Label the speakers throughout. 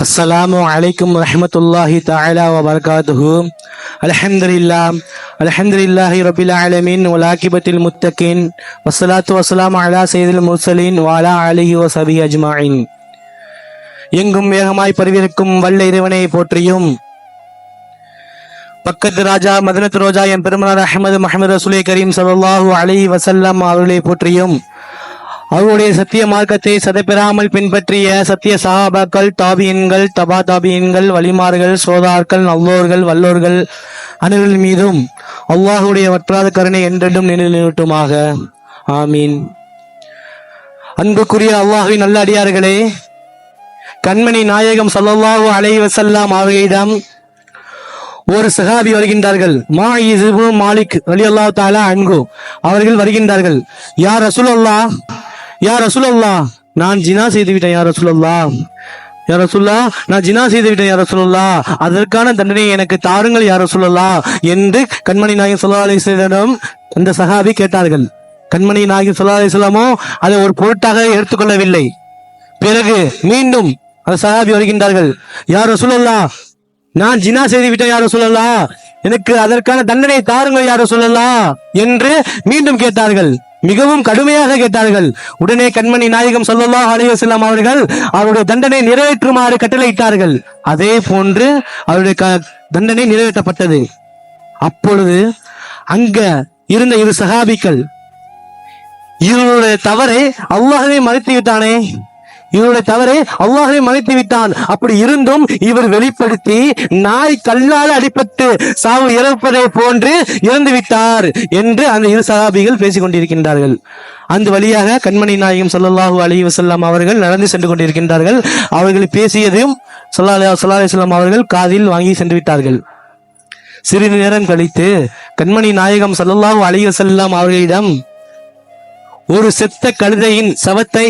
Speaker 1: السلام عليكم ورحمة الله تعالى وبركاته الحمد لله الحمد لله رب العالمين والعاقبة المتقين والصلاة والسلام على سيد المرسلين وعلى آله وصحبه أجمعين எங்கும் வேகமாய் பரவியிருக்கும் வல்ல இறைவனை போற்றியும் பக்கத்து ராஜா மதனத்து ரோஜா என் பெருமனார் அஹமது மஹமது ரசூலை கரீம் ஸல்லல்லாஹு அலி வஸல்லம் அவர்களை போற்றியும் அவருடைய சத்திய மார்க்கத்தை சதைபெறாமல் பின்பற்றிய சத்திய சஹாபாக்கள் தாபியன்கள் தபா தாபியன்கள் வழிமார்கள் சோதார்கள் நல்லோர்கள் வல்லோர்கள் அணிகள் மீதும் அல்லாஹுடைய வற்றாத கருணை என்றென்றும் நினைவுட்டுமாக ஆமீன். அன்புக்குரிய அல்லாஹுவின் நல்ல அடியார்களே கண்மணி நாயகம் சல்லாஹூ அலை வசல்லாம் அவர்களிடம் ஒரு சஹாபி வருகின்றார்கள். மா இசுபு மாலிக் அலி அல்லா தாலா அன்கு அவர்கள் வருகின்றார்கள். யா ரசூலல்லாஹ் யா ரசூலல்லாஹ் நான் ஜினா செய்து விட்டேன் யா ரசூலல்லாஹ். யார சொல்லா நான் ஜினா செய்து விட்டேன் யார சொல்லலா அதற்கான தண்டனையை எனக்கு தாருங்கள் யார சொல்லலா என்று கண்மணி நாயகம் ஸல்லல்லாஹு அலைஹி அந்த சஹாபி கேட்டார்கள். கண்மணி நாயகம் ஸல்லல்லாஹு அதை ஒரு பொருட்டாக எடுத்துக்கொள்ளவில்லை. பிறகு மீண்டும் அந்த சஹாபி வருகின்றார்கள். யார் சொல்லலா நான் ஜினா செய்து விட்டேன் யாரும் சொல்லலாம் எனக்கு அதற்கான தண்டனை தாருங்கள் யாரும் சொல்லலாம் என்று மீண்டும் கேட்டார்கள். மிகவும் கடுமையாக கேட்டார்கள். உடனே கண்மணி நாயகம் ஸல்லல்லாஹு அலைஹி அவர்கள் அவருடைய தண்டனை நிறைவேற்றுமாறு கட்டளையிட்டார்கள். அதே போன்று அவருடைய க- தண்டனை நிறைவேற்றப்பட்டது. அப்பொழுது அங்க இருந்த இரு சகாபிக்கள் இவருடைய தவறை அல்லாஹ்வே மறைத்து விட்டானே இவருடைய தவறை அல்லாஹே மறைத்து விட்டான் அப்படி இருந்தும் இவர் வெளிப்படுத்தி நாய் கல்லால் அடிப்பட்டு சாவு இறப்பதை போன்று இறந்து விட்டார் என்று அந்த இரு சகாபிகள் பேசிக் கொண்டிருக்கின்றார்கள். அந்த வழியாக கண்மணி நாயகம் ஸல்லல்லாஹு அலி வசல்லாம் அவர்கள் நடந்து சென்று கொண்டிருக்கின்றார்கள். அவர்கள் பேசியதையும் சொல்லா ஸல்லல்லாஹு அலிஸ்லாம் அவர்கள் காதில் வாங்கி சென்று விட்டார்கள். சிறிது நேரம் கழித்து கண்மணி நாயகம் ஸல்லல்லாஹு அலி வசல்லாம் அவர்களிடம் ஒரு செத்த கழுதையின் சவத்தை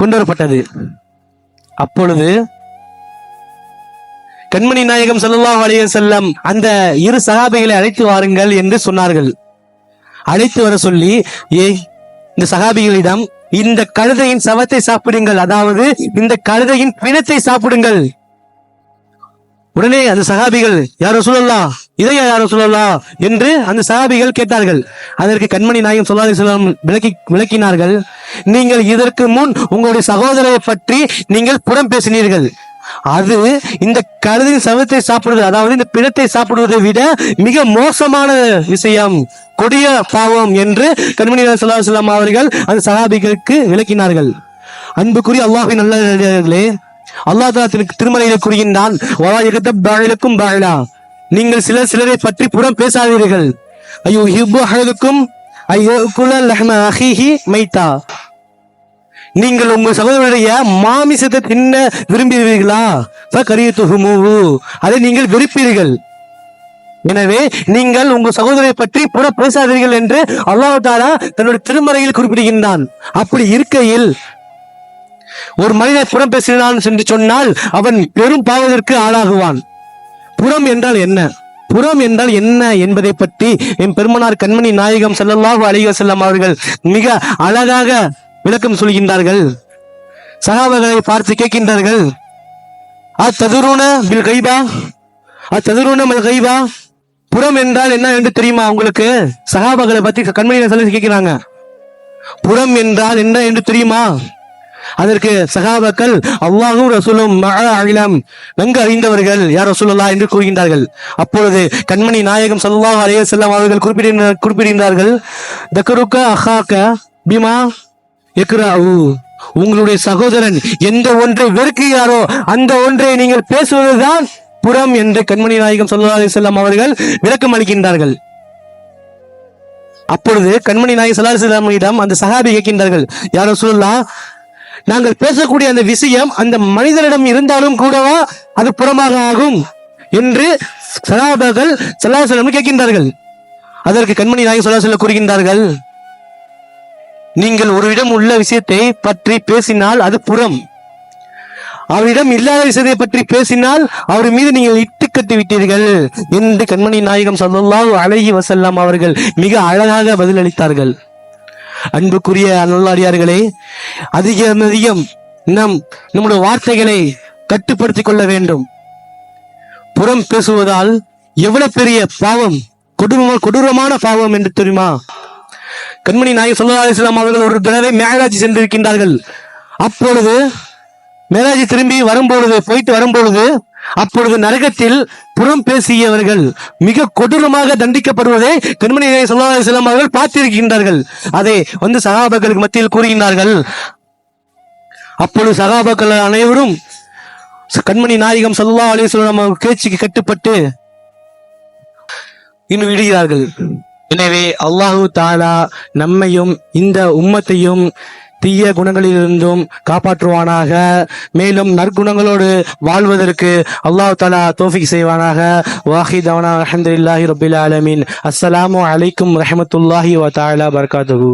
Speaker 1: கொண்டு வரப்பட்டது அப்பொழுது கண்மணி நாயகம் ஸல்லல்லாஹு அலைஹி செல்லம் அந்த இரு சகாபிகளை அழைத்து வாருங்கள் என்று சொன்னார்கள். அழைத்து வர சொல்லி ஏய் இந்த சகாபிகளிடம் இந்த கழுதையின் சவத்தை சாப்பிடுங்கள். அதாவது இந்த கழுதையின் பிணத்தை சாப்பிடுங்கள். உடனே அந்த சகாபிகள் யாரோ சொல்லலாம் இதையா யாரும் சொல்லலாம் என்று அந்த சகாபிகள் கேட்டார்கள். அதற்கு கண்மணி நாயகம் சொல்லாத சொல்லம் விளக்கி விளக்கினார்கள். நீங்கள் இதற்கு முன் உங்களுடைய சகோதரரை பற்றி நீங்கள் புறம் பேசினீர்கள். அது இந்த கழுதின் சவத்தை சாப்பிடுவது அதாவது இந்த பிணத்தை சாப்பிடுவதை விட மிக மோசமான விஷயம் கொடிய பாவம் என்று கண்மணி நாயகம் ஸல்லல்லாஹு அலைஹி அவர்கள் அந்த சகாபிகளுக்கு விளக்கினார்கள். அன்புக்குரிய அல்லாஹ்வின் நல்லே அல்லாஹ் திருமலையில் கூறுகின்றான் பாயிலுக்கும் பாயிலா நீங்கள் சிலர் சிலரை பற்றி புறம் பேசாதீர்கள். ஐயோ ஹிபு அழகுக்கும் ஐயோ குல லஹ்ம அஹீஹி மைத்தா. நீங்கள் உங்கள் சகோதரனுடைய மாமிசத்தை தின்ன விரும்புகிறீர்களா? கரியத்துஹுமூஹு அதை நீங்கள் வெறுப்பீர்கள். எனவே நீங்கள் உங்கள் சகோதரரை பற்றி புற பேசாதீர்கள் என்று அல்லாஹ் தாலா தன்னுடைய திருமறையில் குறிப்பிடுகின்றான். அப்படி இருக்கையில் ஒரு மனிதன் புறம் பேசினான் என்று சொன்னால் அவன் பெரும் பாவத்திற்கு ஆளாகுவான். புறம் என்றால் என்ன? புறம் என்றால் என்ன என்பதை பற்றி என் பெருமனார் கண்மணி நாயகம் ஸல்லல்லாஹு அலைஹி வஸல்லம் அவர்கள் மிக அழகாக விளக்கம் சொல்கின்றார்கள். சகாபகளை பார்த்து கேட்கின்றார்கள். அத்ததுருன பில் கைபா? அத்ததுருன மல் கைபா? புறம் என்றால் என்ன என்று தெரியுமா உங்களுக்கு? சகாபாக்களை பத்தி கண்மணி சொல்லி கேட்கிறாங்க. புறம் என்றால் என்ன என்று தெரியுமா? அதற்கு சகாபாக்கள் அல்லாஹும் ரசூலும் அகிலம் நன்கு அறிந்தவர்கள் யார் ரசூலல்லா என்று கூறுகின்றார்கள். அப்பொழுது கண்மணி நாயகம் ஸல்லல்லாஹு அலைஹி செல்லம் அவர்கள் குறிப்பிட குறிப்பிடுகின்றார்கள் தக்கருக்க அஹாக்க பிமா எக்ரா உங்களுடைய சகோதரன் எந்த ஒன்றை வெறுக்கிறாரோ அந்த ஒன்றை நீங்கள் பேசுவதுதான் புறம் என்று கண்மணி நாயகம் ஸல்லல்லாஹு அலைஹி அவர்கள் விளக்கம் அளிக்கின்றார்கள். அப்பொழுது கண்மணி நாயகம் ஸல்லல்லாஹு அலைஹி அந்த சஹாபி கேட்கின்றார்கள் யார் சொல்லலாம் நாங்கள் பேசக்கூடிய அந்த விஷயம் அந்த மனிதனிடம் இருந்தாலும் கூடவா அது புறமாக ஆகும் என்று சகாபாக்கள் சல்லாஹலம் கேட்கின்றார்கள். அதற்கு கண்மணி நாயகம் சல்லாஹல்ல கூறுகின்றார்கள். நீங்கள் ஒருவிடம் உள்ள விஷயத்தை பற்றி பேசினால் அது புறம். அவரிடம் இல்லாத விஷயத்தை பற்றி பேசினால் அவர் மீது நீங்கள் இட்டு விட்டீர்கள் என்று கண்மணி நாயகம் சொல்லலாம் அழகி வசல்லாம் அவர்கள் மிக அழகாக பதிலளித்தார்கள். அன்புக்குரிய நல்லடியார்களே அதிகம் அதிகம் நம் நம்முடைய வார்த்தைகளை கட்டுப்படுத்திக் கொள்ள வேண்டும். புறம் பேசுவதால் எவ்வளவு பெரிய பாவம் கொடூரமா கொடூரமான பாவம் என்று தெரியுமா? கண்மணி நாயகம் ஸல்லல்லாஹு அவர்கள் ஒரு தடவை மேராஜ் சென்றிருக்கின்றார்கள். அப்பொழுது மேராஜ் திரும்பி வரும்பொழுது போயிட்டு வரும்பொழுது அப்பொழுது நரகத்தில் புறம் பேசியவர்கள் மிக கொடூரமாக தண்டிக்கப்படுவதை கண்மணி நாயகம் அவர்கள் பார்த்திருக்கின்றார்கள். அதை வந்து சகாபாக்களுக்கு மத்தியில் கூறுகின்றார்கள். அப்பொழுது சகாபாக்கள் அனைவரும் கண்மணி நாயகம் சல்லா அலைஹி வஸல்லம் பேச்சுக்கு கட்டுப்பட்டு இன்னும் விடுகிறார்கள். எனவே அல்லாஹு தாலா நம்மையும் இந்த உம்மத்தையும் தீய குணங்களிலிருந்தும் காப்பாற்றுவானாக. மேலும் நற்குணங்களோடு வாழ்வதற்கு அல்லாஹ் தலா தோஃபிக் செய்வானாக. வாஹிதவனா அஹமதுல்லாஹி ரபில் ஆலமின். அஸ்ஸலாமு அலைக்கும் ரஹமத்துல்லாஹி வ தஆலா பரகாத்துஹு.